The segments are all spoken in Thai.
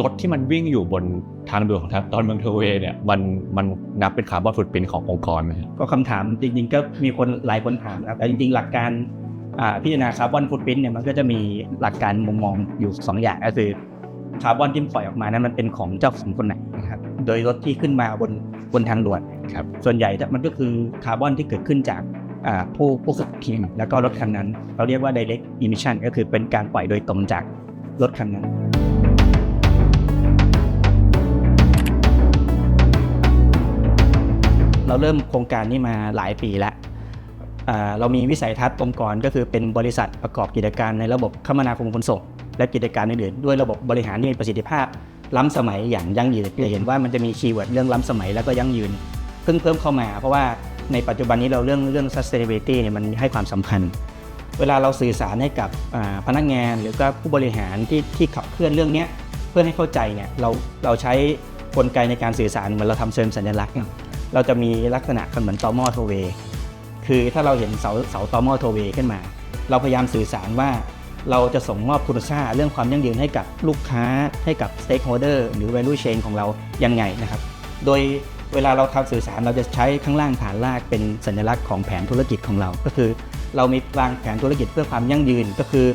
รถที่มันวิ่งอยู่บนทางด่วนของทางตอนเมืองเทอร์เวย์เนี่ยมันมันนับเป็นคาร์บอนฟุตปรินท์ขององค์กรไหมครับก็คำถามจริงๆก็มีคนหลายคนถามนะครับแต่จริงๆ หลักการอ่าพิจารณาคาร์บอนฟุตพิ้นเนี่ยมันก็จะมีหลักการมุมมองอยู่ 2 อย่างก็คือคาร์บอนที่ปล่อยออกมานั้นมันเป็นของเจ้าของคนไหนนะครับโดยรถที่ขึ้นมาบนบนทางด่วนครับส่วนใหญ่มันก็คือคาร์บอนที่เกิดขึ้นจากอ่าผู้ผู้ขับขี่แล้วก็รถคันนั้น เราเรียกว่า direct emission ก็คือเป็นการปล่อยโดยตรงจากรถคันนั้น เราเริ่มโครงการนี้มาหลายปีแล้วเรามีวิสัยทัศน์องค์กรก็คือเป็นบริษัทประกอบกิจการในระบบคมนาคมขนส่ง และกิจการอื่นๆ ด้วยระบบบริหารที่มีประสิทธิภาพ ล้ำสมัยอย่างยั่งยืนจะเห็นว่ามันจะมีคีย์เวิร์ดเรื่องล้ำสมัยแล้วก็ยั่งยืน เพิ่งเพิ่มเข้ามา เพราะว่าในปัจจุบันนี้เราเรื่องเรื่อง sustainability เนี่ยมันให้ความสำคัญ เวลาเราสื่อสารให้กับพนักงานหรือก็ผู้บริหารที่ที่ขับเคลื่อนเรื่องนี้เพื่อให้เข้าใจเนี่ยเราเราใช้กลไกในการสื่อสารเหมือนเราทำเชิงสัญลักษณ์ เราจะมีลักษณะเหมือนตอมอโทเวคือถ้าเราเห็นเสาเสาตอมอโทเวขึ้นมา เราพยายามสื่อสารว่าเราจะส่งมอบคุณค่าเรื่องความยั่งยืนให้กับลูกค้าให้กับ stakeholder หรือ value chain ของเรายังไงนะครับ โดยเวลาเราทำสื่อสารเราจะใช้ข้างล่างฐานรากเป็นสัญลักษณ์ของแผนธุรกิจของเรา ก็คือ เรามีวางแผนธุรกิจเพื่อความยั่งยืนก็คือ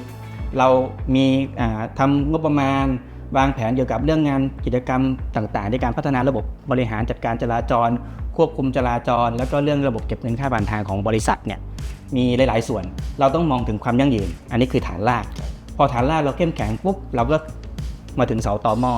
เรามีอ่าทำงบประมาณ วางแผนเกี่ยวกับเรื่องงานกิจกรรมต่างๆ ในการพัฒนาระบบบริหารจัดการจราจร ควบคุมจราจร แล้วก็เรื่องระบบเก็บเงินค่าผ่านทางของบริษัทเนี่ยมีหลาย ๆ ส่วน เราต้องมองถึงความยั่งยืน อันนี้คือฐานราก พอฐานรากเราเข้มแข็งปุ๊บเราก็มาถึงเสาตอหม้อ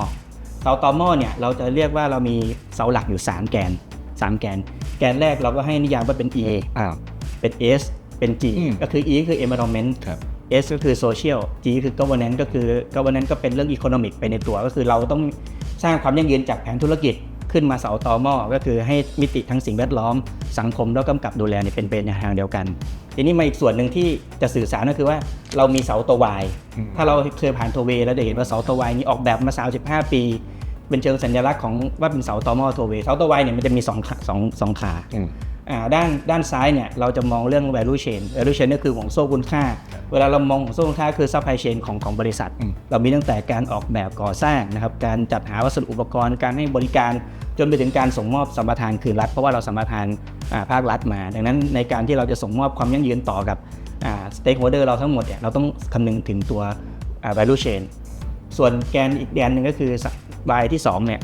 เสาตอหม้อเนี่ยเราจะเรียกว่าเรามีเสาหลักอยู่ 3 แกน 3 แกน แกนแรกเราก็ให้นิยามว่าเป็น E อ้าวเป็น S เป็น G อืมก็คือ E ก็คือ environment ครับ S ก็คือ social G คือ governance ก็คือ governance ก็เป็นเรื่อง economic ไปในตัว ก็คือเราต้องสร้างความยั่งยืนจากแผนธุรกิจขึ้นมาเสาตอหม้อก็คือให้มิติทั้งสิ่งแวดล้อม สังคมแล้วกำกับดูแลเนี่ยเป็นเป็นในทางเดียวกัน ทีนี้มาอีกส่วนหนึ่งที่จะสื่อสารก็คือว่าเรามีเสาตัววายอืมถ้าเราเคยผ่านโทเวย์แล้วจะเห็นว่าเสาตัววายนี้ออกแบบมา 35 ปี เป็นเชิงสัญลักษณ์ของว่าเป็นเสาตอหม้อโทเวย์เสาตัววายเนี่ยมันจะมีสองขาสองสองขาอืมอ่า ด้านด้านซ้ายเนี่ยเราจะมองเรื่อง value chain value chain ก็คือห่วงโซ่คุณค่า เวลาเรามองห่วงโซ่คุณค่าคือ supply chain ของของบริษัทอืมเรามีตั้งแต่การออกแบบก่อสร้างนะครับการจัดหาวัสดุอุปกรณ์การให้บริการจนไปถึงการส่งมอบสัมปทานคืนรัฐ เพราะว่าเราสัมปทานอ่าภาครัฐมา ดังนั้นในการที่เราจะส่งมอบความยั่งยืนต่อกับอ่า stakeholder เราทั้งหมดเนี่ยเราต้องคำนึงถึงตัวอ่า value chain ส่วนแกนอีกแกนหนึ่งก็คือวายที่สองเนี่ย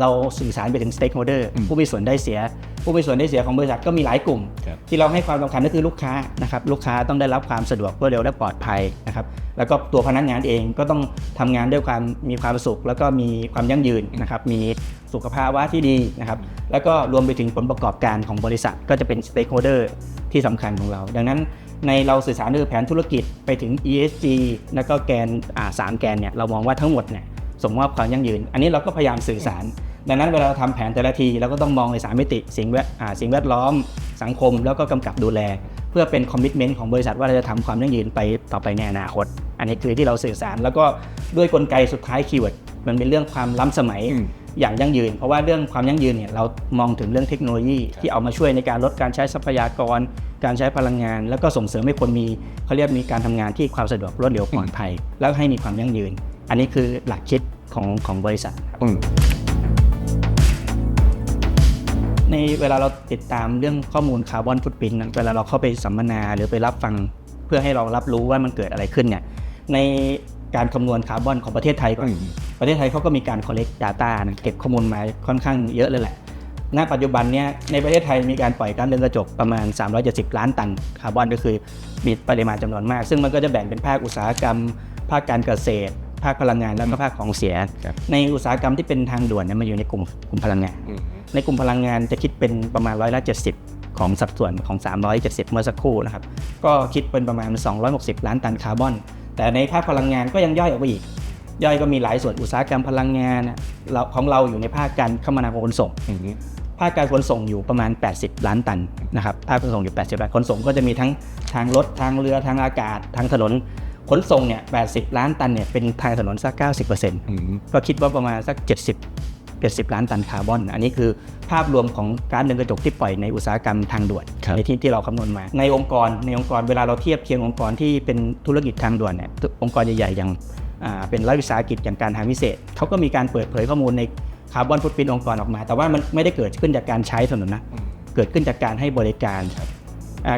เราสื่อสารไปถึง stakeholder อืมผู้มีส่วนได้เสีย ผู้มีส่วนได้เสียของบริษัทก็มีหลายกลุ่มครับที่เราให้ความสำคัญก็คือลูกค้านะครับลูกค้าต้องได้รับความสะดวกรวดเร็วและปลอดภัยนะครับแล้วก็ตัวพนักงานเองก็ต้องทำงานด้วยความมีความสุข แล้วก็มีความยั่งยืนนะครับมีสุขภาวะที่ดีนะครับแล้วก็รวมไปถึงผลประกอบการของบริษัทก็จะเป็น stakeholder ที่สำคัญของเรา ดังนั้นในเราสื่อสารด้วยแผนธุรกิจไปถึง ESG แล้วก็แกนอ่าสามแกนเนี่ยเรามองว่าทั้งหมดเนี่ยส่งมอบความยั่งยืน อันนี้เราก็พยายามสื่อสาร ดังนั้นเวลาเราทำแผนแต่ละทีเราก็ต้องมองในสามมิติสิ่งแวดสิ่งแวดล้อมสังคมแล้วก็กำกับดูแล เพื่อเป็นคอมมิชเมนต์ของบริษัทว่าเราจะทำความยั่งยืนไปต่อไปในอนาคต อันนี้คือที่เราสื่อสารแล้วก็ด้วยกลไกสุดท้ายคีย์เวิร์ดมันเป็นเรื่องความล้ำสมัยอย่างยั่งยืน เพราะว่าเรื่องความยั่งยืนเนี่ยเรามองถึงเรื่องเทคโนโลยีที่เอามาช่วยในการลดการใช้ทรัพยากร การใช้พลังงาน แล้วก็ส่งเสริมให้คนมีเขาเรียกมีการทำงานที่ความสะดวกรวดเร็วปลอดภัย แล้วให้มีความยั่งยืน อันนี้คือหลักคิดของของบริษัท ในเวลาเราติดตามเรื่องข้อมูลคาร์บอนฟุตพิ้นเวลาเราเข้าไปสัมมนาหรือไปรับฟังเพื่อให้เรารับรู้ว่ามันเกิดอะไรขึ้นเนี่ยในการคำนวณคาร์บอนของประเทศไทยก่อนอืมประเทศไทยเขาก็มีการ collect data นะเก็บข้อมูลมาค่อนข้างเยอะเลยแหละ ณ ปัจจุบันเนี่ยในประเทศไทยมีการปล่อยก๊าซเรือนกระจกประมาณ 370 ล้านตันคาร์บอนก็คือมีปริมาณจำนวนมาก ซึ่งมันก็จะแบ่งเป็นภาคอุตสาหกรรม ภาคการเกษตร ภาคพลังงานแล้วก็ภาคของเสียครับในอุตสาหกรรมที่เป็นทางด่วนเนี่ยมันอยู่ในกลุ่มกลุ่มพลังงานอืมในกลุ่มพลังงานจะคิดเป็นประมาณร้อยละ70ของสัดส่วนของ 370 เมื่อสักครู่นะครับ ก็คิดเป็นประมาณ 260 ล้านตันคาร์บอน แต่ในภาคพลังงานก็ยังย่อยออกไปอีก ย่อยก็มีหลายส่วนอุตสาหกรรมพลังงานน่ะเราของเราอยู่ในภาคการคมนาคมขนส่งอืมภาคการขนส่งอยู่ประมาณ 80 ล้านตันนะครับ ภาคขนส่งอยู่ 80ล้านขนส่งก็จะมีทั้งทางรถ ทางเรือ ทางอากาศ ทางถนน ขนส่งเนี่ย80 ล้านตันเนี่ยเป็นทางถนนสัก 90%ก็คิดว่าประมาณสัก 70 70 ล้านตันคาร์บอน อันนี้คือภาพรวมของการเดินกระจกที่ปล่อยในอุตสาหกรรมทางด่วน ในที่ที่เราคำนวณมา ในองค์กรในองค์กรเวลาเราเทียบเคียงองค์กรที่เป็นธุรกิจทางด่วนเนี่ยองค์กรใหญ่ๆอย่างเป็นรัฐวิสาหกิจอย่างการทางพิเศษเขาก็มีการเปิดเผยข้อมูลในคาร์บอนฟุตพิ้นองค์กรออกมา แต่ว่ามันไม่ได้เกิดขึ้นจากการใช้ถนนนะเกิดขึ้นจากการให้บริการ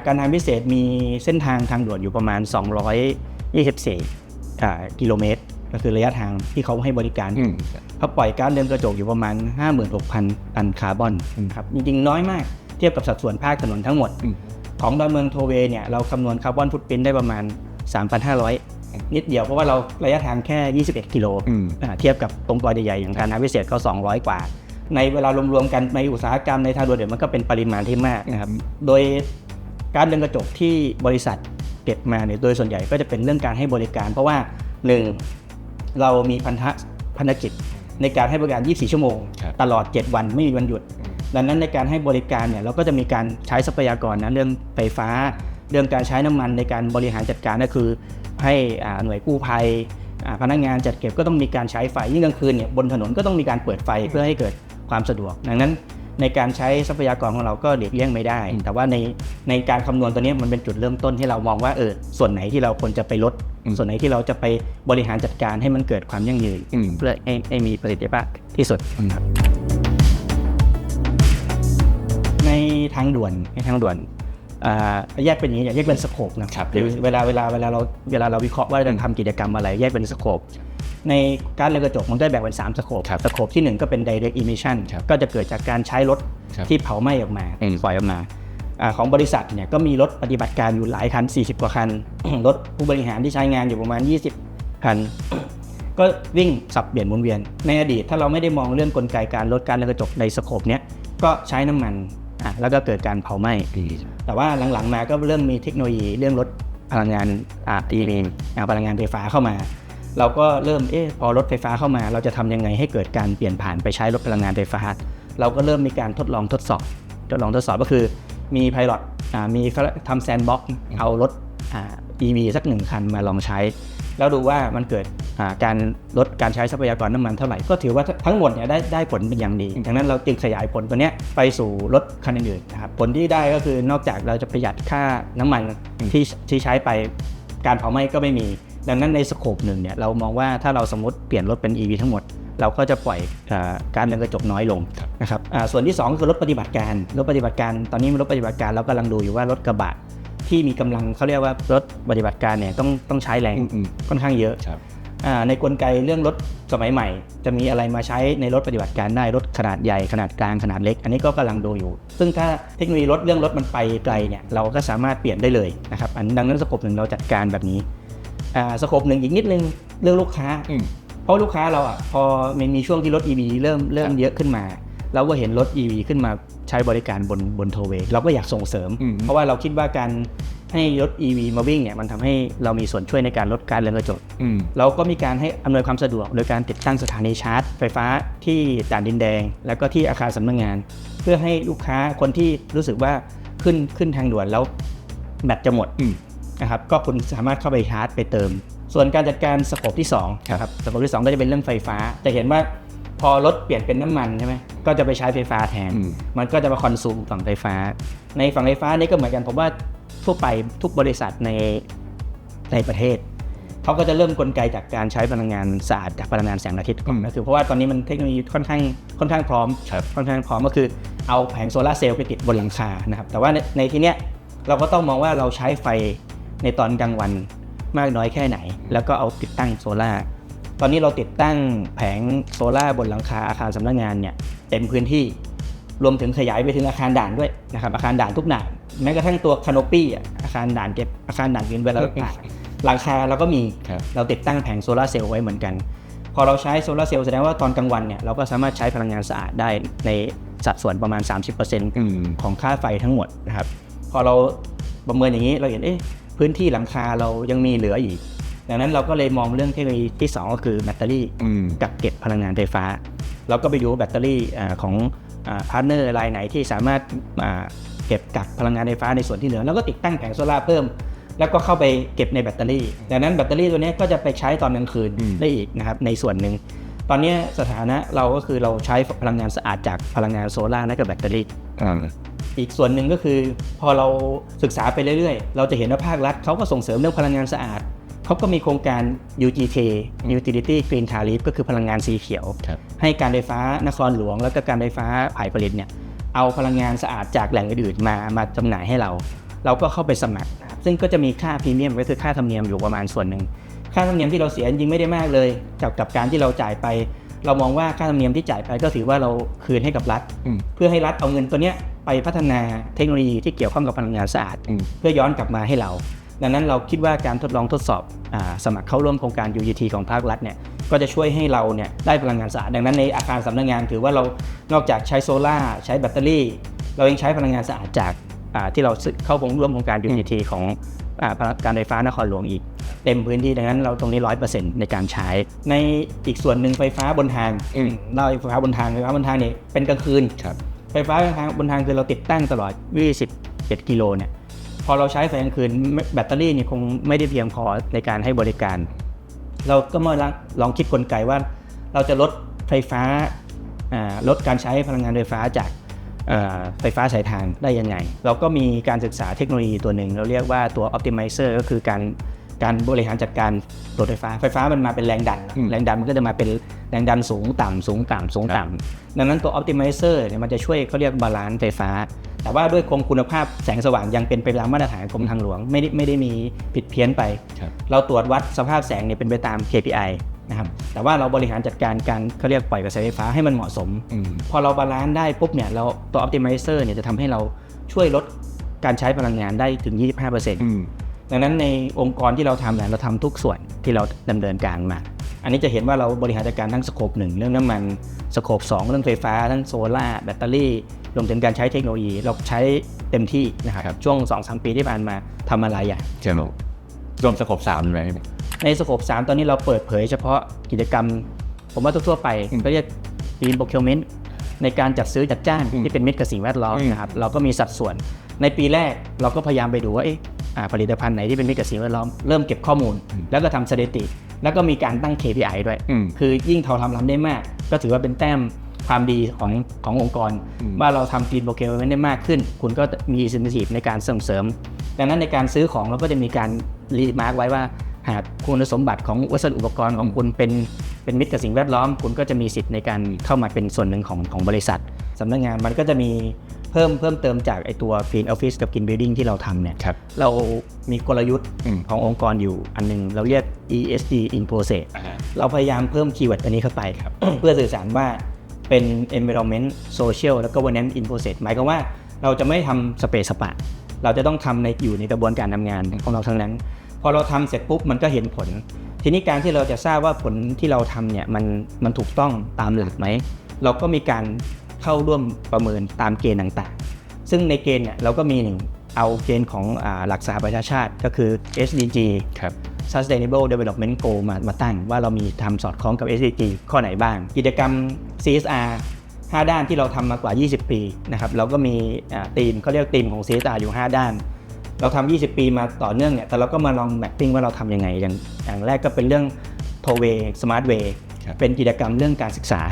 การทางพิเศษมีเส้นทางทางด่วนอยู่ประมาณ 200 24กิโลเมตร ก็คือระยะทางที่เขาให้บริการเขาปล่อยก๊าซเรือนกระจกอยู่ประมาณ 56,000 ตันคาร์บอนครับจริงๆ น้อยมากเทียบกับสัดส่วนภาคถนนทั้งหมด ของดอนเมืองโทเวเนี่ยเราคำนวณคาร์บอนฟุตพินได้ประมาณ 3,500 นิดเดียวเพราะว่าเราระยะทางแค่ 21 กิโลเทียบกับตรงตัวใหญ่ๆอย่างการนาวิเศษก็ 200 กว่า ในเวลารวมๆกันในอุตสาหกรรมในทางด่วนเดี๋ยวมันก็เป็นปริมาณที่มากนะครับโดยการเรือนกระจกที่บริษัท เก็บมาเนี่ยโดยส่วนใหญ่ก็จะเป็นเรื่องการให้บริการ เพราะว่าหนึ่งเรามีพันธะพันธกิจในการให้บริการ 24 ชั่วโมงครับตลอด 7 วันไม่มีวันหยุด ดังนั้นในการให้บริการเนี่ยเราก็จะมีการใช้ทรัพยากรนะเรื่องไฟฟ้า เรื่องการใช้น้ำมันในการบริหารจัดการก็คือ ให้อ่าหน่วยกู้ภัยอ่าพนักงานจัดเก็บก็ต้องมีการใช้ไฟยิ่งกลางคืนเนี่ยบนถนนก็ต้องมีการเปิดไฟเพื่อให้เกิดความสะดวก ดังนั้น ในการใช้ทรัพยากรของเราก็หลีกเลี่ยงไม่ได้อืมแต่ว่าในในการคำนวณตัวเนี้ยมันเป็นจุดเริ่มต้นที่เรามองว่าเออส่วนไหนที่เราควรจะไปลดอืมส่วนไหนที่เราจะไปบริหารจัดการให้มันเกิดความยั่งยืนอืมเพื่อให้ให้มีประสิทธิภาพที่สุดครับในทางด่วนในทางด่วนอ่าแยกเป็นอย่างนี้แยกเป็นสโคปนะครับหรือเวลาเวลาเวลาเราเวลาเราวิเคราะห์ว่าจะทำกิจกรรมอะไร แยกเป็นสโคป ในการเรือนกระจกมันได้แบ่งเป็น 3 สโคปครับสโคปที่ 1 ก็เป็น direct emission ครับก็จะเกิดจากการใช้รถครับที่เผาไหม้ออกมาอืมปล่อยออกมาอาของบริษัทเนี่ยก็มีรถปฏิบัติการอยู่หลายคัน 40 กว่าคัน รถผู้บริหารที่ใช้งานอยู่ประมาณ 20 คัน ก็วิ่งสับเปลี่ยนหมุนเวียน ในอดีตถ้าเราไม่ได้มองเรื่องกลไกการลดการเรือนกระจกในสโคปเนี้ยก็ใช้น้ำมันอะแล้วก็เกิดการเผาไหม้แต่ว่าหลังๆมาก็เริ่มมีเทคโนโลยีเรื่องลดพลังงานอ่า EV อ่าพลังงานไฟฟ้าเข้ามา เราก็เริ่มเอ๊ะพอรถไฟฟ้าเข้ามา เราจะทำยังไงให้เกิดการเปลี่ยนผ่านไปใช้รถพลังงานไฟฟ้า เราก็เริ่มมีการทดลองทดสอบ ทดลองทดสอบก็คือมีไพลอตมีทำแซนด์บ็อกเอารถอ่า EV สักหนึ่งคันมาลองใช้ แล้วดูว่ามันเกิดการลดการใช้ทรัพยากรน้ำมันเท่าไหร่ ก็ถือว่าทั้งหมดเนี่ยได้ได้ผลเป็นอย่างดีดังนั้นเราจึงขยายผลตัวเนี้ยไปสู่รถคันอื่นๆนะครับผลที่ได้ก็คือนอกจากเราจะประหยัดค่าน้ำมันที่ที่ใช้ไปการเผาไหม้ก็ไม่มี ดังนั้นในสโคปหนึ่งเนี่ยเรามองว่าถ้าเราสมมติเปลี่ยนรถเป็น EV ทั้งหมด เราก็จะปล่อยอาการเรือนกระจกน้อยลงครับนะครับอ่าส่วนที่2ก็คือรถปฏิบัติการรถปฏิบัติการ ตอนนี้มีรถปฏิบัติการเรากำลังดูอยู่ว่ารถกระบะที่มีกำลังเขาเรียกว่ารถปฏิบัติการเนี่ยต้องต้องใช้แรงอืมอืมค่อนข้างเยอะครับอ่าในกลไกเรื่องรถสมัยใหม่ จะมีอะไรมาใช้ในรถปฏิบัติการได้รถขนาดใหญ่ขนาดกลางขนาดเล็ก อันนี้ก็กำลังดูอยู่ ซึ่งถ้าเทคโนโลยีรถเรื่องรถมันไปไกลเนี่ยเราก็สามารถเปลี่ยนได้เลยนะครับอันดังนั้นสโคปหนึ่งเราจัดการแบบนี้อ่า สโคปหนึ่งอีกนิดนึงเรื่องลูกค้าอืมเพราะลูกค้าเราอะพอมันมีช่วงที่รถ EV เริ่มเริ่มครับเยอะขึ้นมาเราก็เห็นรถ EV ขึ้นมาใช้บริการบนบนโทเวเราก็อยากส่งเสริมอืมเพราะว่าเราคิดว่าการให้รถ EV มาวิ่งเนี่ยมันทำให้เรามีส่วนช่วยในการลดการเรือนกระจกอืมเราก็มีการให้อำนวยความสะดวก โดยการติดตั้งสถานีชาร์จ ไฟฟ้าที่ด่านดินแดง แล้วก็ที่อาคารสำนักงาน เพื่อให้ลูกค้าคนที่รู้สึกว่าขึ้นขึ้นทางด่วนแล้วแบตจะหมดอืม นะครับก็คุณสามารถเข้าไปชาร์จไปเติม ส่วนการจัดการสโคปที่2ครับสโคปที่ 2 ก็จะเป็นเรื่องไฟฟ้า จะเห็นว่าพอรถเปลี่ยนเป็นน้ำมันใช่ไหมก็จะไปใช้ไฟฟ้าแทนอืมมันก็จะมาคอนซูมฝั่งไฟฟ้า ในฝั่งไฟฟ้านี่ก็เหมือนกันผมว่าทั่วไปทุกบริษัทในในประเทศเขาก็จะเริ่มกลไกจากการใช้พลังงานสะอาดจากพลังงานแสงอาทิตย์ก่อนอืมก็คือเพราะว่าตอนนี้มันเทคโนโลยีค่อนข้างค่อนข้างพร้อมครับค่อนข้างพร้อมก็คือเอาแผงโซลาร์เซลล์ไปติดบนหลังคานะครับแต่ว่าในในที่เนี้ยเราก็ต้องมองว่าเราใช้ไฟ ในตอนกลางวันมากน้อยแค่ไหน แล้วก็เอาติดตั้งโซลาร์ตอนนี้เราติดตั้งแผงโซลาร์บนหลังคาอาคารสำนักงานเนี่ยเต็มพื้นที่รวมถึงขยายไปถึงอาคารด่านด้วยนะครับอาคารด่านทุกด่านแม้กระทั่งตัวคานปี้อาคารด่านเก็บอาคารด่านเวียนเวลาต่างหลังคาเราก็มีครับเราติดตั้งแผงโซลาร์เซลล์ไว้เหมือนกัน พอเราใช้โซลาร์เซลล์แสดงว่าตอนกลางวันเนี่ยเราก็สามารถใช้พลังงานสะอาดได้ในสัดส่วนประมาณ 30%อืมของค่าไฟทั้งหมดนะครับพอเราประเมินอย่างนี้เราเห็นเอ๊ะ พื้นที่หลังคาเรายังมีเหลืออีก ดังนั้นเราก็เลยมองเรื่องเทคโนโลยีที่ 2 ก็คือแบตเตอรี่อืมกักเก็บพลังงานไฟฟ้า เราก็ไปดูแบตเตอรี่อาของพาร์ทเนอร์รายไหนที่สามารถอ่าเก็บกักพลังงานไฟฟ้าในส่วนที่เหลือ แล้วก็ติดตั้งแผงโซลาร์เพิ่ม แล้วก็เข้าไปเก็บในแบตเตอรี่ ดังนั้นแบตเตอรี่ตัวเนี้ยก็จะไปใช้ตอนกลางคืนอืมได้อีกนะครับในส่วนหนึ่ง ตอนเนี้ยสถานะเราก็คือเราใช้พลังงานสะอาดจากพลังงานโซลาร์และกับแบตเตอรี่อ่าอีกส่วนหนึ่งก็คือพอเราศึกษาไปเรื่อยๆ เราจะเห็นว่าภาครัฐเขาก็ส่งเสริมเรื่องพลังงานสะอาดเขาก็มีโครงการ UGT Utility Green Tariff ก็คือพลังงานสีเขียวครับให้การไฟฟ้านครหลวง แล้วก็การไฟฟ้าฝ่ายผลิตเนี่ยเอาพลังงานสะอาดจากแหล่งอื่นๆมามาจำหน่ายให้เรา เราก็เข้าไปสมัครนะครับซึ่งก็จะมีค่าพรีเมียมก็คือค่าธรรมเนียมอยู่ประมาณส่วนหนึ่ง ค่าธรรมเนียมที่เราเสียจริงๆไม่ได้มากเลยกับกับการที่เราจ่ายไป เรามองว่าค่าธรรมเนียมที่จ่ายไปก็ถือว่าเราคืนให้กับรัฐ อืม เพื่อให้รัฐเอาเงินตัวเนี้ยไปพัฒนาเทคโนโลยีที่เกี่ยวข้องกับพลังงานสะอาด อืม เพื่อย้อนกลับมาให้เรา ดังนั้นเราคิดว่าการทดลองทดสอบอาสมัครเข้าร่วมโครงการ UGT ของภาครัฐเนี่ยก็จะช่วยให้เราเนี่ยได้พลังงานสะอาด ดังนั้นในอาคารสำนักงานถือว่าเรานอกจากใช้โซลา่าร์ใช้แบตเตอรี่ เรายังใช้พลังงานสะอาดจากอ่าที่เราซื้อเข้าร่วมโครงการ UGT ของอา การไฟฟ้านครหลวงอีก เต็มพื้นที่ดังนั้นเราตรงนี้100%ในการใช้ ในอีกส่วนหนึ่งไฟฟ้าบนทางอืมเราไฟฟ้าบนทางไฟฟ้าบนทางเนี่ยเป็นกลางคืนครับไฟฟ้าบนทางบนทางคือเราติดตั้งตลอด21กิโลเนี่ยพอเราใช้ไฟกลางคืนไม่แบตเตอรี่เนี่ยคงไม่ได้เพียงพอในการให้บริการ เราก็มาลองคิดกลไกว่า เราจะลดไฟฟ้าอ่าลดการใช้พลังงานไฟฟ้าจากเอ่อ ไฟฟ้าสายทางได้ยังไง เราก็มีการศึกษาเทคโนโลยีตัวหนึ่ง เราเรียกว่าตัว optimizer ก็คือการการบริหารจัดการรถไฟฟ้าไฟฟ้ามันมาเป็นแรงดันอืมแรงดันมันก็จะมาเป็นแรงดันสูงต่ำสูงต่ำสูงต่ำดังนั้นตัว optimizer เนี่ยมันจะช่วยเขาเรียกบาลานซ์ไฟฟ้า แต่ว่าด้วยคงคุณภาพแสงสว่างยังเป็นไปตามมาตรฐานของกรมทางหลวง ไม่ได้ไม่ได้มีผิดเพี้ยนไปครับเราตรวจวัดสภาพแสงเนี่ยเป็นไปตาม KPI นะครับแต่ว่าเราบริหารจัดการการเขาเรียกปล่อยกระแสไฟฟ้าให้มันเหมาะสมอืมพอเราบาลานซ์ได้ปุ๊บเนี่ยเราตัว optimizer เนี่ยจะทำให้เราช่วยลดการใช้พลังงานได้ถึง 25%อืมดังนั้นในองค์กรที่เราทำเนี่ยเราทำทุกส่วนที่เราดำเนินการมา อันนี้จะเห็นว่าเราบริหารจัดการทั้งสโคปหนึ่งเรื่องน้ำมันสโคปสองเรื่องไฟฟ้า ทั้งโซลา่าร์แบตเตอรี่รวมถึงการใช้เทคโนโลยีเราใช้เต็มที่นะครับครับช่วง2อสปีที่ผ่านมาทำอะไรอย่างใช่ไหมรวมสกบสามไหม ในสโคป3ตอนนี้เราเปิดเผยเฉพาะกิจกรรม ผมว่าทั่วๆไปอืมก็เรียก green procurement ในการจัดซื้อจัดจ้างอืมที่เป็นมิตรกับสิ่งแวดล้อมอืมนะครับเราก็มีสัดส่วน ในปีแรกเราก็พยายามไปดูว่าเอ๊ะอ่าผลิตภัณฑ์ไหนที่เป็นมิตรกับสิ่งแวดล้อมเริ่มเก็บข้อมูล แล้วก็ทำสถิติ แล้วก็มีการตั้ง KPI ด้วยอืมคือยิ่งเราทำทำได้มาก ก็ถือว่าเป็นแต้มความดีของขององค์กรอืมว่าเราทำ green procurement ได้มากขึ้น คุณก็มี incentive ในการส่งเสริม ดังนั้นในการซื้อของเราก็จะมีการรีมาร์กไว้ว่า หากคุณสมบัติของวัสดุอุปกรณ์ของคุณเป็นเป็นมิตรกับสิ่งแวดล้อม คุณก็จะมีสิทธิ์ในการเข้ามาเป็นส่วนหนึ่งของของบริษัทสำนักงานมันก็จะมีเพิ่มเพิ่มเติมจากไอตัว Green Office กับ Green Building ที่เราทำเนี่ยครับเรามีกลยุทธ์อืมขององค์กรอยู่อันหนึง เราเรียก ESG in process อ่าฮะเราพยายามเพิ่มคีย์เวิร์ดอันนี้เข้าไปครับเพื่อสื่อสารว่าเป็น environment social และ governance in process หมายความว่าเราจะไม่ทำสเปซสปะ เราจะต้องทำในอยู่ในกระบวนการทำงานของเราทั้งนั้นพ อเราทำเสร็จปุ๊บมันก็เห็นผล ทีนี้การที่เราจะทราบว่าผลที่เราทำเนี่ยมันมันถูกต้องตามหลักไหมเราก็มีการเข้าร่วมประเมินตามเกณฑ์ต่างๆ ซึ่งในเกณฑ์เนี่ยเราก็มีหนึ่งเอาเกณฑ์ของอาหลักสหประชาชาติก็คือ SDG ครับ Sustainable Development Goal มามาตั้งว่าเรามีทำสอดคล้องกับ SDG ข้อไหนบ้าง กิจกรรม CSR 5 ด้านที่เราทำมากว่า 20 ปีนะครับเราก็มีธีมเขาเรียกธีมของ CSR อยู่ 5 ด้าน เราทำ20 ปีมาต่อเนื่องเนี่ย แต่เราก็มาลองแมปปิ้งว่าเราทำยังไง อย่างอย่างแรกก็เป็นเรื่อง t o w a y Smart Way ครับเป็นกิจกรรมเรื่องการศึกษา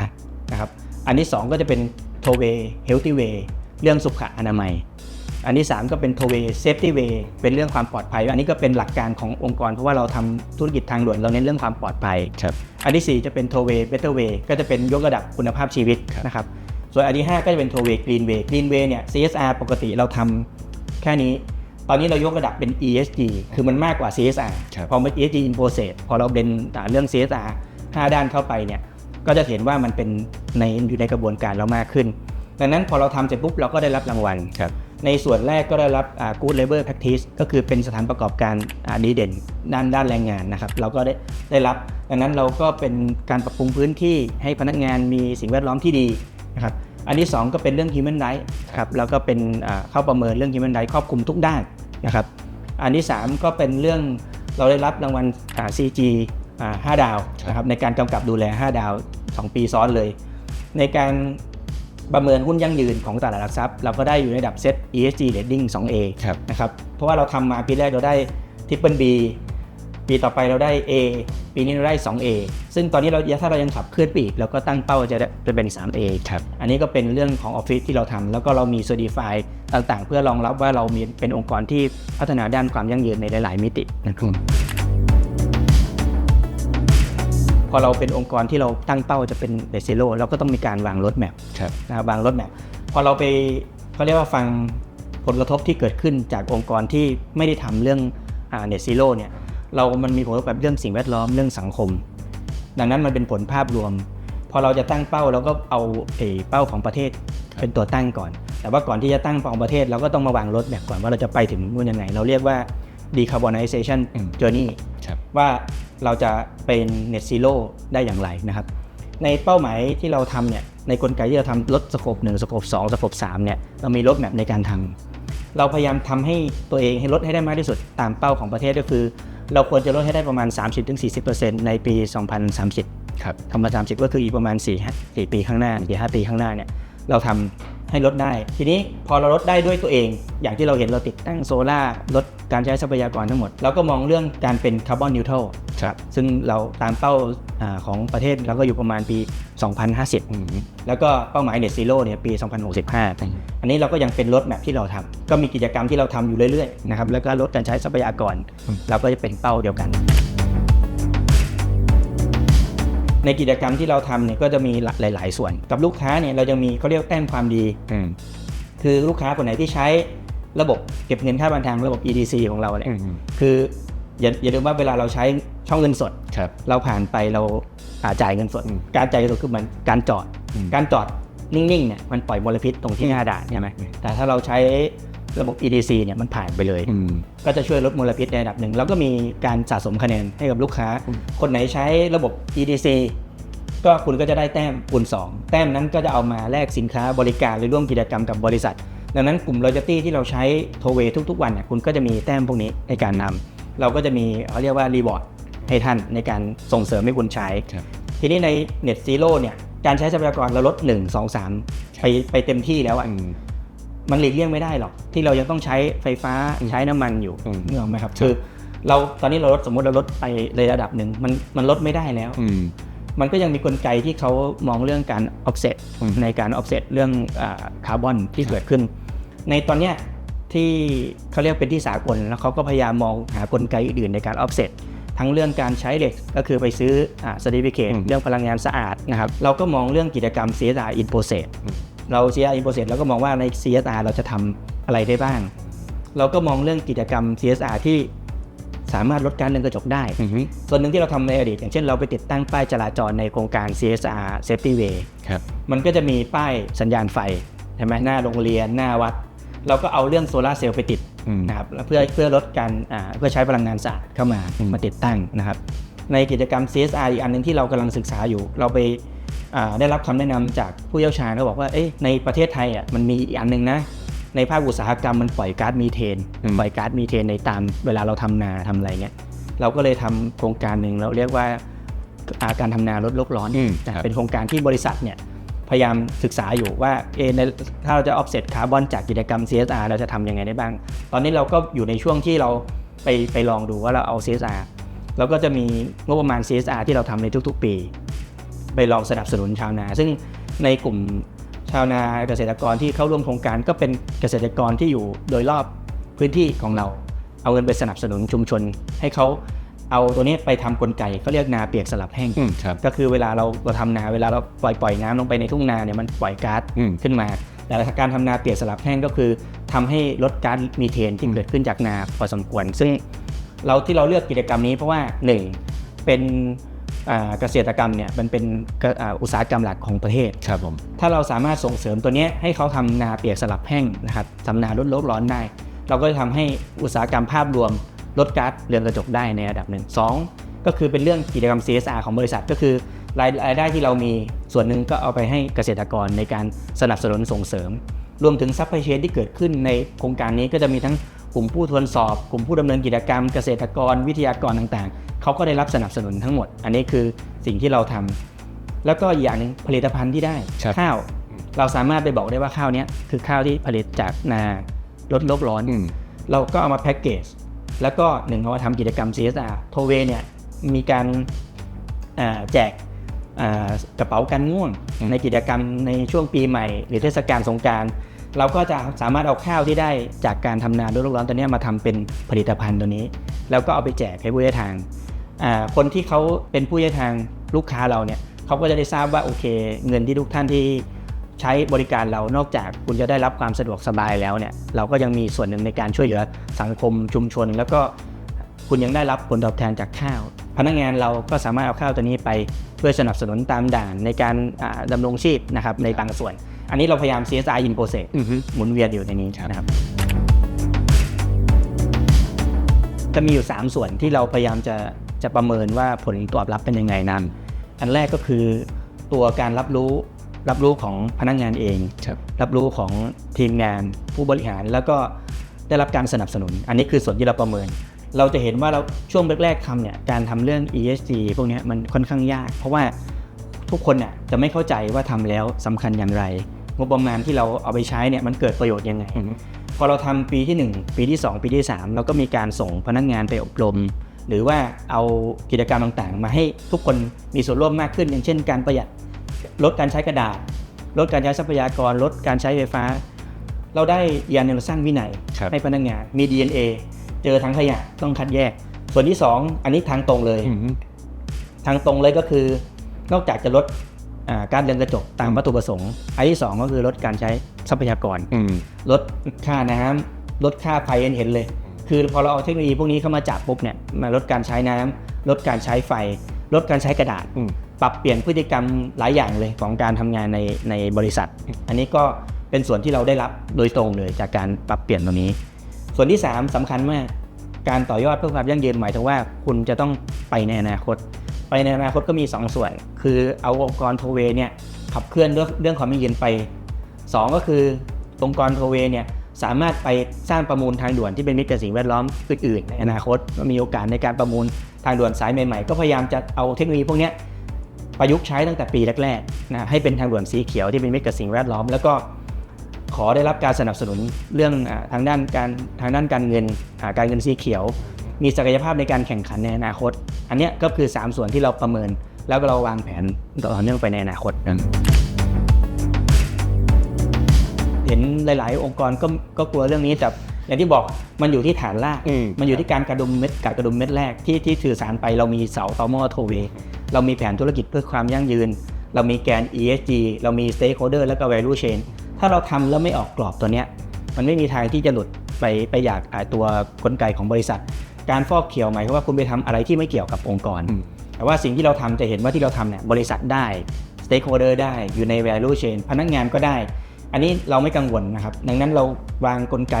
นะครับ อันที่ 2 ก็จะเป็น t o w a y Healthy Way เรื่องสุขอนามัย อันที่ 3 ก็เป็น t o w a y Safety Way เป็นเรื่องความปลอดภัย อันนี้ก็เป็นหลักการขององค์กร เพราะว่าเราทำธุรกิจทางด่วนเราเน้นเรื่องความปลอดภัยครับอันที่ 4 จะเป็น t o w a y Better Way ก็จะเป็นยกระดับคุณภาพชีวิตครับนะครับส่วนอันที่ 5 ก็จะเป็น t o w a y Green Way Green Way เนี่ย CSR ปกติเราทำแค่นี้ ตอนนี้เรายกระดับเป็น ESG คือมันมากกว่า CSR ครับพอมา ESG in process พอเราเป็นอ่าเรื่อง CSR 5 ด้านเข้าไปเนี่ยก็จะเห็นว่ามันเป็นในอยู่ในกระบวนการเรามากขึ้น ดังนั้นพอเราทำเสร็จปุ๊บเราก็ได้รับรางวัลครับในส่วนแรกก็ได้รับอ่า Good Labor Practice ก็คือเป็นสถานประกอบการอ่าดีเด่นด้านด้านแรงงานนะครับเราก็ได้ได้รับ ดังนั้นเราก็เป็นการปรับปรุงพื้นที่ให้พนักงานมีสิ่งแวดล้อมที่ดีนะครับอันที่ 2 ก็เป็นเรื่อง Human Rights ครับแล้วก็เป็นอ่าเข้าประเมินเรื่อง Human Rights ครอบคลุมทุกด้าน นะครับอันที่ 3 ก็เป็นเรื่องเราได้รับรางวัลอ่า CG อ่า5ดาวนะครับในการกำกับดูแล 5 ดาว 2 ปีซ้อนเลย ในการประเมินหุ้นยั่งยืนของตลาดหลักทรัพย์ เราก็ได้อยู่ในระดับเซต ESG rating 2A ครับนะครับเพราะว่าเราทำมาปีแรกเราได้ Triple B ปีต่อไปเราได้ A ปีนี้เราได้ 2A ซึ่งตอนนี้เราถ้าเรายังขับเคลื่อนไปอีกเราก็ตั้งเป้าจะได้จะเป็น 3A ครับ อันนี้ก็เป็นเรื่องของออฟฟิศที่เราทำแล้วก็เรามี Certify ต่างๆ เพื่อรองรับว่าเรามีเป็นองค์กรที่พัฒนาด้านความยั่งยืนในหลาย ๆ มิตินะครับอเราเป็นองค์กรที่เราตั้งเป้าจะเป็นเดซิโ o เราก็ต้องมีการวางรถแมพครับนะครับวางรถแมพพอเราไปเขาเรียกว่าฟังผลกระทบที่เกิดขึ้นจากองค์กรที่ไม่ได้ทำเรื่องเน็ตซีโร่เนี่ย เรามันมีผลกระทบกับเรื่องสิ่งแวดล้อมเรื่องสังคม ดังนั้นมันเป็นผลภาพรวม พอเราจะตั้งเป้าเราก็เอาเอ่อเป้าของประเทศเป็นตัวตั้งก่อน แต่ว่าก่อนที่จะตั้งเป้าของประเทศเราก็ต้องมาวางรถแมพก่อนว่าเราจะไปถึงนู่นยังไง เราเรียกว่า decarbonization อืม journey ครับว่าเราจะเป็น net zero ได้อย่างไรนะครับ ในเป้าหมายที่เราทำเนี่ยในกลไกที่เราทำลดสโคป1สโคป2สโคป3เนี่ยเรามีรถแมพในการทำเราพยายามทำให้ตัวเองให้ลดให้ได้มากที่สุดตามเป้าของประเทศก็คือ เราควรจะลดให้ได้ประมาณ 30-40%ในปี 2030 ครับทำมา30 ก็คืออีกประมาณ4 4ปีข้างหน้า4 5 ปีข้างหน้าเนี่ยเราทำ ให้ลดได้ ทีนี้พอเราลดได้ด้วยตัวเอง อย่างที่เราเห็นเราติดตั้งโซล่าร์ลดการใช้ทรัพยากรทั้งหมด เราก็มองเรื่องการเป็นคาร์บอนนิวทรัลครับซึ่งเราตามเป้าอาของประเทศเราก็อยู่ประมาณปี 2050อืมแล้วก็เป้าหมาย Net Zero เนี่ยปี 2065 อันนี้เราก็ยังเป็นรถแมพที่เราทำก็มีกิจกรรมที่เราทำอยู่เรื่อยๆนะครับแล้วก็ลดการใช้ทรัพยากรอืมเราก็จะเป็นเป้าเดียวกัน ในกิจกรรมที่เราทำเนี่ยก็จะมีหลาย ๆ ส่วน กับลูกค้าเนี่ยเราจะมีเขาเรียกแต้มความดี อืม คือลูกค้าคนไหนที่ใช้ระบบเก็บเงินค่าบันทางระบบ EDC ของเราเนี่ย อืม คืออย่าอย่าลืมว่าเวลาเราใช้ช่องเงินสด ครับ เราผ่านไปเราอ่าจ่ายเงินสด อืมการจ่ายเงินสดคือเหมือนการจอด อืมการจอดนิ่งๆเนี่ยมันปล่อยมลพิษตรงที่หน้าด่านใช่ไหมอืม แต่ถ้าเราใช้ ระบบ EDC เนี่ยมันผ่านไปเลย อืม ก็จะช่วยลดมลพิษในระดับหนึ่ง แล้วก็มีการสะสมคะแนนให้กับลูกค้าอืมคนไหนใช้ระบบ EDC ก็คุณก็จะได้แต้มคูณ2 แต้มนั้นก็จะเอามาแลกสินค้าบริการหรือร่วมกิจกรรมกับบริษัท ดังนั้นกลุ่ม loyalty ที่เราใช้โทเวทุกๆ วันเนี่ยคุณก็จะมีแต้มพวกนี้ในการนำเราก็จะมีเขาเรียกว่า reward ให้ท่านในการส่งเสริมให้คุณใช้ ครับ ทีนี้ใน Net Zero เนี่ยการใช้ทรัพยากรเราลด 1 2 3 ไปไปเต็มที่แล้วอะ อืม มันหลีกเลี่ยงไม่ได้หรอก ที่เรายังต้องใช้ไฟฟ้าใช้น้ำมันอยู่อืมนึกออกไหมครับคือเราตอนนี้เราลดสมมติเราลดไปในระดับหนึ่งมันมันลดไม่ได้แล้วอืมมันก็ยังมีกลไกที่เขามองเรื่องการ offset อืมในการ offset เรื่องคาร์บอนที่เกิดขึ้น ในตอนเนี้ยที่เขาเรียกเป็นที่สากลแล้วเขาก็พยายามมองหากลไกอื่นในการ offset ทั้งเรื่องการใช้เหล็กก็คือไปซื้ออ่า certificate อืมเรื่องพลังงานสะอาดนะครับ เราก็มองเรื่องกิจกรรม CSR in process อืม เรา CSR in process เราก็มองว่าใน CSR เราจะทำอะไรได้บ้าง เราก็มองเรื่องกิจกรรม CSR ที่สามารถลดการเรือนกระจกได้อืมส่วนหนึ่งที่เราทำในอดีต อย่างเช่นเราไปติดตั้งป้ายจราจรในโครงการ CSR Safety Way ครับมันก็จะมีป้ายสัญญาณไฟใช่ไหมหน้าโรงเรียนหน้าวัด เราก็เอาเรื่องโซลาร์เซลล์ไปติดอืมนะครับแล้วเพื่อเพื่อลดการอ่าเพื่อใช้พลังงานสะอาดเข้ามาอืมมาติดตั้งนะครับ ในกิจกรรม CSR อีกอันหนึงที่เรากำลังศึกษาอยู่ เราไปอ่า ได้รับคำแนะนำจากผู้เชี่ยวชาญเขาบอกว่าเอ๊ะในประเทศไทยอะมันมีอีกอันหนึงนะ ในภาคอุตสาหกรรมมันปล่อยก๊าซมีเทนอืมปล่อยก๊าซมีเทนในตามเวลาเราทำนาทำอะไรเงี้ยเราก็เลยทำโครงการหนึ่งเราเรียกว่าอ่าการทำนาลดโลกร้อนอืมนะครับเป็นโครงการที่บริษัทเนี่ยพยายามศึกษาอยู่ว่าเอะในถ้าเราจะ offset คาร์บอนจากกิจกรรม CSR เราจะทำยังไงได้บ้าง ตอนนี้เราก็อยู่ในช่วงที่เราไปไปลองดูว่าเราเอา CSR แล้วก็จะมีงบประมาณ CSR ที่เราทำในทุก ๆ ปี ไปลองสนับสนุนชาวนา ซึ่งในกลุ่มชาวนาเกษตรกรที่เข้าร่วมโครงการก็เป็นเกษตรกรที่อยู่โดยรอบพื้นที่ของเรา เอาเงินไปสนับสนุนชุมชน ให้เขาเอาตัวนี้ไปทำกลไกเขาเรียกนาเปียกสลับแห้งอืมครับก็คือเวลาเราเราทำนาเวลาเราปล่อยปล่อยน้ำลงไปในทุ่งนาเนี่ยมันปล่อยก๊าซอืมขึ้นมา แต่การทำนาเปียกสลับแห้งก็คือทำให้ลดก๊าซมีเทนที่เกิดขึ้นจากนาพอสมควร ซึ่งเราที่เราเลือกกิจกรรมนี้เพราะว่า 1. เป็นอ่า เกษตรกรรมเนี่ยมันเป็นกอ่าอุตสาหกรรมหลักของประเทศครับผมถ้าเราสามารถส่งเสริมตัวเนี้ยให้เขาทำนาเปียกสลับแห้งนะครับทำนาลดโลกร้อนได้ เราก็จะทำให้อุตสาหกรรมภาพรวมลดก๊าซเรือนกระจกได้ในระดับหนึ่งสองก็คือเป็นเรื่องกิจกรรม CSR ของบริษัทก็คือรายรายได้ที่เรามีส่วนหนึ่งก็เอาไปให้เกษตรกรในการสนับสนุนส่งเสริม รวมถึงซัพพลายเชนที่เกิดขึ้นในโครงการนี้ก็จะมีทั้ง กลุ่มผู้ทวนสอบ กลุ่มผู้ดำเนินกิจกรรมเกษตรกรวิทยากรต่างๆ เขาก็ได้รับสนับสนุนทั้งหมด อันนี้คือสิ่งที่เราทำแล้วก็อีกอย่างหนึ่งผลิตภัณฑ์ที่ได้ครับข้าว เราสามารถไปบอกได้ว่าข้าวเนี้ยคือข้าวที่ผลิตจากนาลดโลกร้อนอืมเราก็เอามาแพ็กเกจแล้วก็หนึ่งเอามาทำกิจกรรม CSR โทเวเนี่ยมีการอ่าแจกอ่ากระเป๋ากันง่วงอืมในกิจกรรมในช่วงปีใหม่ หรือเทศกาลสงกราร เราก็จะสามารถเอาข้าวที่ได้จากการทำนาลดโลกร้อนตัวนี้มาทำเป็นผลิตภัณฑ์ตัวนี้ แล้วก็เอาไปแจกให้ผู้ใช้ทาง คนที่เขาเป็นผู้ใช้ทางลูกค้าเราเนี่ยเขาก็จะได้ทราบว่าโอเค เงินที่ทุกท่านที่ใช้บริการเรานอกจากคุณจะได้รับความสะดวกสบายแล้วเนี่ยเราก็ยังมีส่วนหนึ่งในการช่วยเหลือสังคมชุมชน แล้วก็คุณยังได้รับผลตอบแทนจากข้าว พนักงานเราก็สามารถเอาข้าวตัวนี้ไปช่วยสนับสนุนตามด่านในการอ่าดำรงชีพนะครับในบางส่วน อันนี้เราพยายาม CSR in process อือฮึหมุนเวียนอยู่ในนี้นะครับจะมีอยู่ 3 ส่วนที่เราพยายามจะจะประเมินว่าผลตอบรับเป็นยังไงนั้น อันแรกก็คือตัวการรับรู้รับรู้ของพนักงานเองครับรับรู้ของทีมงานผู้บริหารแล้วก็ได้รับการสนับสนุน อันนี้คือส่วนที่เราประเมิน เราจะเห็นว่าเราช่วงแรกๆทำเนี่ยการทำเรื่อง ESG พวกเนี้ยมันค่อนข้างยาก เพราะว่าทุกคนเนี่ยจะไม่เข้าใจว่าทำแล้วสำคัญอย่างไร งบประมาณที่เราเอาไปใช้เนี่ยมันเกิดประโยชน์ยังไงอือฮึพอเราทำปีที่ 1 ปีที่ 2 ปีที่ 3 เราก็มีการส่งพนักงานไปอบรม หรือว่าเอากิจกรรมต่างๆ มาให้ทุกคนมีส่วนร่วมมากขึ้น อย่างเช่น การประหยัดลดการใช้กระดาษ ลดการใช้ทรัพยากร ลดการใช้ไฟฟ้า เราได้ยานเนรสร้างวินัยครับให้พนักงานมี DNA เจอทั้งขยะต้องคัดแยก ส่วนที่ 2 อันนี้ทางตรงเลยอือฮึทางตรงเลยก็คือนอกจากจะลดอ่า การเรือนกระจกตามวัตถุประสงค์อันที่ 2 ก็คือลดการใช้ทรัพยากรอืมลดค่าน้ำลดค่าไฟเห็นเห็นเลย คือพอเราเอาเทคโนโลยีพวกนี้เข้ามาจับปุ๊บเนี่ยมาลดการใช้น้ำลดการใช้ไฟ ลดการใช้กระดาษอืมปรับเปลี่ยนพฤติกรรมหลายอย่างเลยของการทำงานในในบริษัท อันนี้ก็เป็นส่วนที่เราได้รับโดยตรงเลยจากการปรับเปลี่ยนตรงนี้ ส่วนที่ 3สำคัญมากการต่อยอดเพื่อความยั่งยืนหมายถึงว่าคุณจะต้องไปในอนาคต ไปในอนาคตก็มี 2 ส่วน คือเอาองค์กรโทเวเนี่ยขับเคลื่อนเรื่องเรื่องความยั่งยืนไป 2 ก็คือองค์กรโทเวเนี่ยสามารถไปสร้างประมูลทางด่วนที่เป็นมิตรกับสิ่งแวดล้อมอื่นๆในอนาคตก็มีโอกาสในการประมูลทางด่วนสายใหม่ๆ ก็พยายามจะเอาเทคโนโลยีพวกนี้ประยุกต์ใช้ตั้งแต่ปีแรกๆนะให้เป็นทางด่วนสีเขียวที่เป็นมิตรกับสิ่งแวดล้อม แล้วก็ขอได้รับการสนับสนุนเรื่องทางด้านการทางด้านการเงินาการเงินสีเขียว มีศักยภาพในการแข่งขันในอนาคต อันเนี้ยก็คือ 3 ส่วนที่เราประเมิน แล้วก็เราวางแผนต่อเนื่องไปในอนาคตนะเห็นหลาย ๆ องค์กรก็ก็กลัวเรื่องนี้แต่อย่างที่บอกมันอยู่ที่ฐานรากอืมมันอยู่ที่การกระดุมเม็ดกัดกระดุมเม็ดแรกที่ที่สื่อสารไปเรามีเสาตอมอโทเวเรามีแผนธุรกิจเพื่อความยั่งยืน เรามีแกน ESG เรามี stakeholder แล้วก็ value chain ถ้าเราทำแล้วไม่ออกกรอบตัวเนี้ยมันไม่มีทางที่จะหลุดไปไปอยากอ่าตัวกลไกของบริษัท การฟอกเขียวหมายความว่าคุณไปทำอะไรที่ไม่เกี่ยวกับองค์กรอืมแต่ว่าสิ่งที่เราทำจะเห็นว่าที่เราทำเนี่ยบริษัทได้ stakeholder ได้อยู่ใน value chain พนักงานก็ได้ อันนี้เราไม่กังวลนะครับ ดังนั้นเราวางกลไก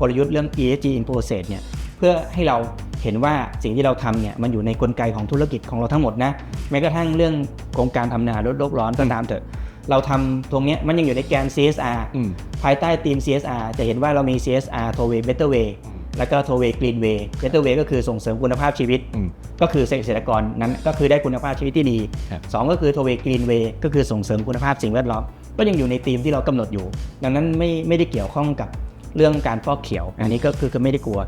กลยุทธ์เรื่อง ESG in process เนี่ยเพื่อให้เราเห็นว่าสิ่งที่เราทำเนี่ยมันอยู่ในกลไกของธุรกิจของเราทั้งหมดนะแม้กระทั่งเรื่องโครงการทำนาลดโลกร้อนก็ตามเถอะเราทำตรงเนี้ยมันยังอยู่ในแกน CSR อืมภายใต้ทีม CSR จะเห็นว่าเรามี CSR โทเว Better Way แล้วก็โทเว Green Way Better Way ก็คือส่งเสริมคุณภาพชีวิตอืมก็คือเกษตรกรนั้นก็คือได้คุณภาพชีวิตที่ดีครับสองก็คือโทเว Green Way ก็คือส่งเสริมคุณภาพสิ่งแวดล้อม ก็ยังอยู่ในธีมที่เรากำหนดอยู่ ดังนั้นไม่ไม่ได้เกี่ยวข้องกับเรื่องการฟอกเขียว อันนี้ก็คือก็ไม่ได้กลัว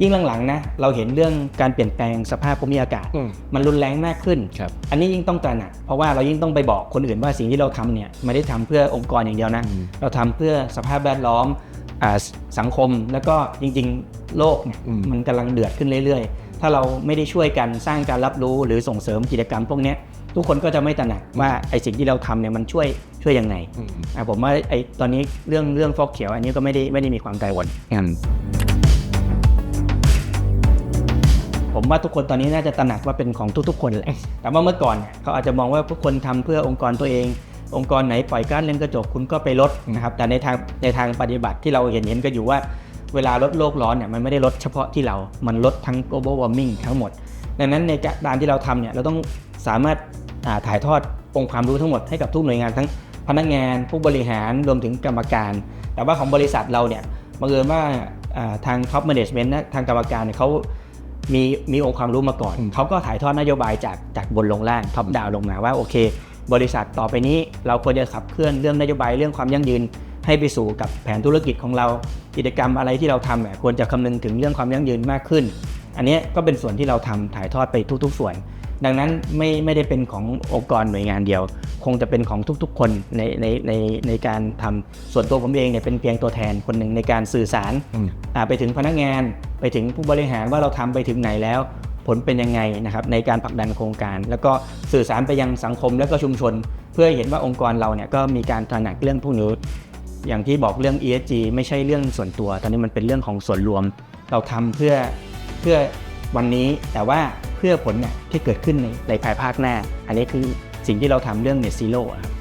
ยิ่งหลังๆนะเราเห็นเรื่องการเปลี่ยนแปลงสภาพภูมิอากาศอืมมันรุนแรงมากขึ้นครับอันนี้ยิ่งต้องตระหนักเพราะว่าเรายิ่งต้องไปบอกคนอื่นว่าสิ่งที่เราทำเนี่ยไม่ได้ทำเพื่อองค์กรอย่างเดียวนะอืมเราทำเพื่อสภาพแวดล้อมอ่าสังคมแล้วก็จริงๆ โลกเนี่ยอืมมันกำลังเดือดขึ้นเรื่อยๆ ถ้าเราไม่ได้ช่วยกันสร้างการรับรู้หรือส่งเสริมกิจกรรมพวกเนี้ยทุกคนก็จะไม่ตระหนักว่าไอสิ่งที่เราทำเนี่ยมันช่วยช่วยยังไงอืมอะผมว่าไอตอนนี้เรื่องเรื่องฟอกเขียว อันนี้ก็ไม่ได้ไม่ได้มีความกังวลงั้นผมว่าทุกคนตอนนี้น่าจะตระหนักว่าเป็นของทุกๆ คนแหละแต่ว่าเมื่อก่อนเนี่ยเขาอาจจะมองว่าทุกคนทำเพื่อองค์กรตัวเอง องค์กรไหนปล่อยก๊าซเรือนกระจกคุณก็ไปลดนะครับ แต่ในทางในทางปฏิบัติที่เราเห็นเห็นกันอยู่ว่า เวลาลดโลกร้อนเนี่ยมันไม่ได้ลดเฉพาะที่เรา มันลดทั้ง global warming ทั้งหมด ดังนั้นในการที่เราทำเนี่ยเราต้องสามารถอ่าถ่ายทอดองค์ความรู้ทั้งหมดให้กับทุกหน่วยงานทั้งพนักงานผู้บริหารรวมถึงกรรมการ แต่ว่าของบริษัทเราเนี่ยบังเอิญว่าอ่าทาง top management นะทางกรรมการเนี่ยเขามีมีองค์ความรู้มาก่อนอืมเขาก็ถ่ายทอดนโยบายจากจากบนลงล่างท็อปดาวลงมาว่าโอเค บริษัทต่อไปนี้เราควรจะขับเคลื่อนเรื่องนโยบายเรื่องความยั่งยืน ให้ไปสู่กับแผนธุรกิจของเรา กิจกรรมอะไรที่เราทำเนี่ยควรจะคำนึงถึงเรื่องความยั่งยืนมากขึ้น อันเนี้ยก็เป็นส่วนที่เราทำถ่ายทอดไปทุก ๆ ส่วน ดังนั้นไม่ไม่ได้เป็นขององค์กรหน่วยงานเดียว คงจะเป็นของทุกๆ คนในในในในการทำส่วนตัวผมเองเนี่ยเป็นเพียงตัวแทนคนหนึ่งในการสื่อสารอืมอ่าไปถึงพนักงานไปถึงผู้บริหารว่าเราทำไปถึงไหนแล้วผลเป็นยังไงนะครับในการผลักดันโครงการ แล้วก็สื่อสารไปยังสังคมและก็ชุมชน เพื่อให้เห็นว่าองค์กรเราเนี่ยก็มีการตระหนักเรื่องพวกนี้ อย่างที่บอกเรื่อง ESG ไม่ใช่เรื่องส่วนตัว ตอนนี้มันเป็นเรื่องของส่วนรวม เราทำเพื่อเพื่อวันนี้แต่ว่าเพื่อผลเนี่ยที่เกิดขึ้นในในภายภาคหน้า อันนี้คือสิ่งที่เราทำเรื่อง Net Zero ครับ